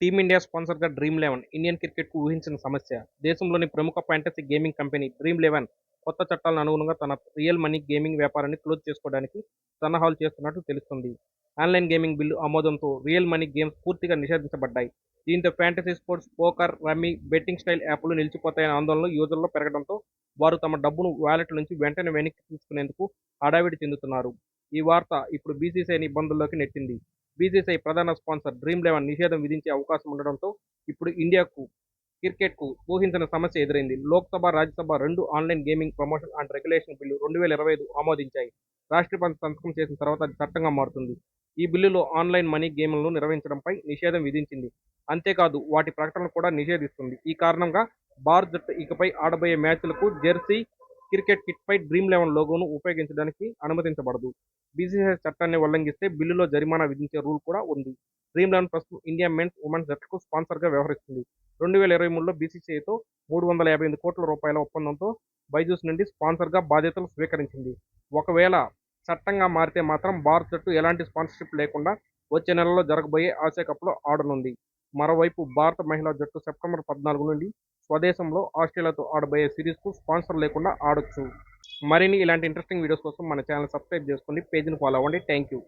Team India స్పాన్సర్గా dream eleven Indian క్రికెట్కు ఊహించిన సమస్య. దేశంలోని ప్రముఖ fantasy gaming company dream eleven కొత్త చట్టాలను అనుగుణంగా తన రియల్ మనీ గేమింగ్ వ్యాపారాన్ని క్లోజ్ చేసుకోవడానికి సన్నాహాలు చేస్తున్నట్లు తెలుస్తుంది. ఆన్లైన్ గేమింగ్ బిల్లు ఆమోదంతో రియల్ మనీ గేమ్స్ పూర్తిగా నిషేధించబడ్డాయి. దీంతో fantasy sports poker rummy betting style యాప్లు నిలిచిపోతాయనే ఆందోళనలు యూజర్లో పెరగడంతో వారు తమ డబ్బును వ్యాలెట్ నుంచి వెంటనే వెనక్కి తీసుకునేందుకు హడావిడి చెందుతున్నారు. ఈ వార్త ఇప్పుడు బీసీసీఐని ఇబ్బందుల్లోకి నెట్టింది. బీసీసీఐ ప్రధాన స్పాన్సర్ డ్రీమ్ లెవెన్ నిషేధం విధించే అవకాశం ఉండడంతో ఇప్పుడు ఇండియాకు క్రికెట్కు ఊహించిన సమస్య ఎదురైంది. లోక్సభ రాజ్యసభ రెండు online gaming promotion and regulation bill రెండు వేల ఇరవై ఐదు ఆమోదించాయి. రాష్ట్రపతి సంతకం చేసిన తర్వాత అది చట్టంగా మారుతుంది. ఈ బిల్లులో ఆన్లైన్ మనీ గేమ్లను నిర్వహించడంపై నిషేధం విధించింది. అంతేకాదు వాటి ప్రకటనలు కూడా నిషేధిస్తుంది. ఈ కారణంగా భారత్ జట్టు ఇకపై ఆడబోయే మ్యాచ్లకు జెర్సీ క్రికెట్ కిట్పై డ్రీమ్ లెవెన్ లోగోను ఉపయోగించడానికి అనుమతించబడదు. బీసీసీఐ చట్టాన్ని ఉల్లంఘిస్తే బిల్లులో జరిమానా విధించే రూల్ కూడా ఉంది. డ్రీమ్ లెవెన్ ప్రస్తుతం ఇండియా మెన్స్ ఉమెన్స్ జట్లకు స్పాన్సర్గా వ్యవహరిస్తుంది. రెండు వేల ఇరవై మూడులో బీసీసీఐతో మూడు వందల యాభై ఎనిమిది కోట్ల రూపాయల ఒప్పందంతో బైజూస్ నుండి స్పాన్సర్గా బాధ్యతలు స్వీకరించింది. ఒకవేళ చట్టంగా మారితే మాత్రం భారత్ జట్టు ఎలాంటి స్పాన్సర్షిప్ లేకుండా వచ్చే నెలలో జరగబోయే ఆసియా కప్లో ఆడనుంది. మరోవైపు భారత మహిళా జట్టు సెప్టెంబర్ పద్నాలుగు నుండి స్వదేశంలో ఆస్ట్రేలియాతో ఆడబోయే సిరీస్కు స్పాన్సర్ లేకుండా ఆడొచ్చు. మరిన్ని ఇలాంటి ఇంట్రెస్టింగ్ వీడియోస్ కోసం మన ఛానల్ సబ్స్క్రైబ్ చేసుకోండి పేజ్ని ఫాలో అవ్వండి. Thank you